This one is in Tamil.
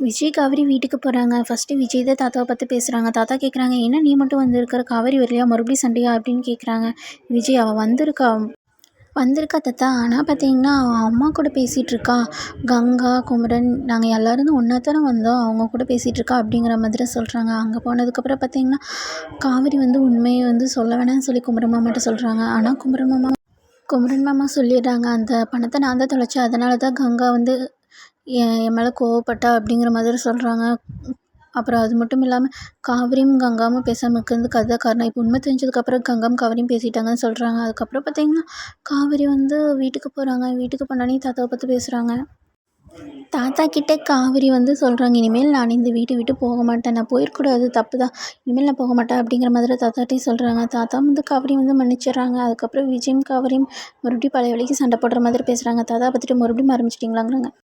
விஜய் காவேரி வீட்டுக்கு போகிறாங்க ஃபஸ்ட்டு விஜய் தான் தாத்தாவை பார்த்து பேசுகிறாங்க தாத்தா கேட்குறாங்க என்ன நீ மட்டும் வந்திருக்கிற? காவேரி வரலையா? மறுபடியும் சண்டையா? அப்படின்னு கேட்குறாங்க விஜய் அவள் வந்திருக்கா வந்திருக்கா தாத்தா. ஆனால் பார்த்தீங்கன்னா அவன் அம்மா கூட பேசிகிட்டு இருக்கா. கங்கா குமரன் நாங்கள் எல்லோரும் ஒன்றா தானே வந்தோம். அவங்க கூட பேசிகிட்டு இருக்கா? அப்படிங்கிற மாதிரி சொல்கிறாங்க அங்கே போனதுக்கப்புறம் பார்த்தீங்கன்னா காவேரி வந்து உண்மையை வந்து சொல்ல வேணாம்னு சொல்லி குமரன் மாமாட்ட சொல்கிறாங்க ஆனால் குமரன் மாமா குமரன் மாமா சொல்லிடுறாங்க. அந்த பணத்தை நான் தான் தொலைச்சேன். அதனால தான் கங்கா வந்து என் என் மேலே கோவப்பட்டா அப்படிங்கிற மாதிரி சொல்கிறாங்க அப்புறம் அது மட்டும் இல்லாமல் காவிரியும் கங்காவும் பேசாமல் இருக்கிறதுக்கு அதுதான் காரணம். இப்போ உண்மை தெரிஞ்சதுக்கப்புறம் கங்காவும் காவிரியும் பேசிட்டாங்கன்னு சொல்கிறாங்க அதுக்கப்புறம் பார்த்தீங்கன்னா காவேரி வந்து வீட்டுக்கு போகிறாங்க வீட்டுக்கு போனோடனே தாத்தாவை பார்த்து பேசுகிறாங்க தாத்தா கிட்ட காவேரி வந்து சொல்கிறாங்க இனிமேல் நான் இந்த வீட்டை விட்டு போக மாட்டேன். நான் போயிடக்கூடாது. தப்பு தான் இனிமேல் நான் போக மாட்டேன். அப்படிங்கிற மாதிரி தாத்தாட்டையும் சொல்கிறாங்க தாத்தா வந்து காவேரி வந்து மன்னிச்சிடுறாங்க. அதுக்கப்புறம் விஜயும் காவிரியும் மறுபடியும் பழைய வழிக்கு சண்டை போடுற மாதிரி பேசுகிறாங்க தாத்தா பார்த்துட்டு மறுபடியும் ஆரம்பிச்சிட்டிங்களாங்கிறாங்க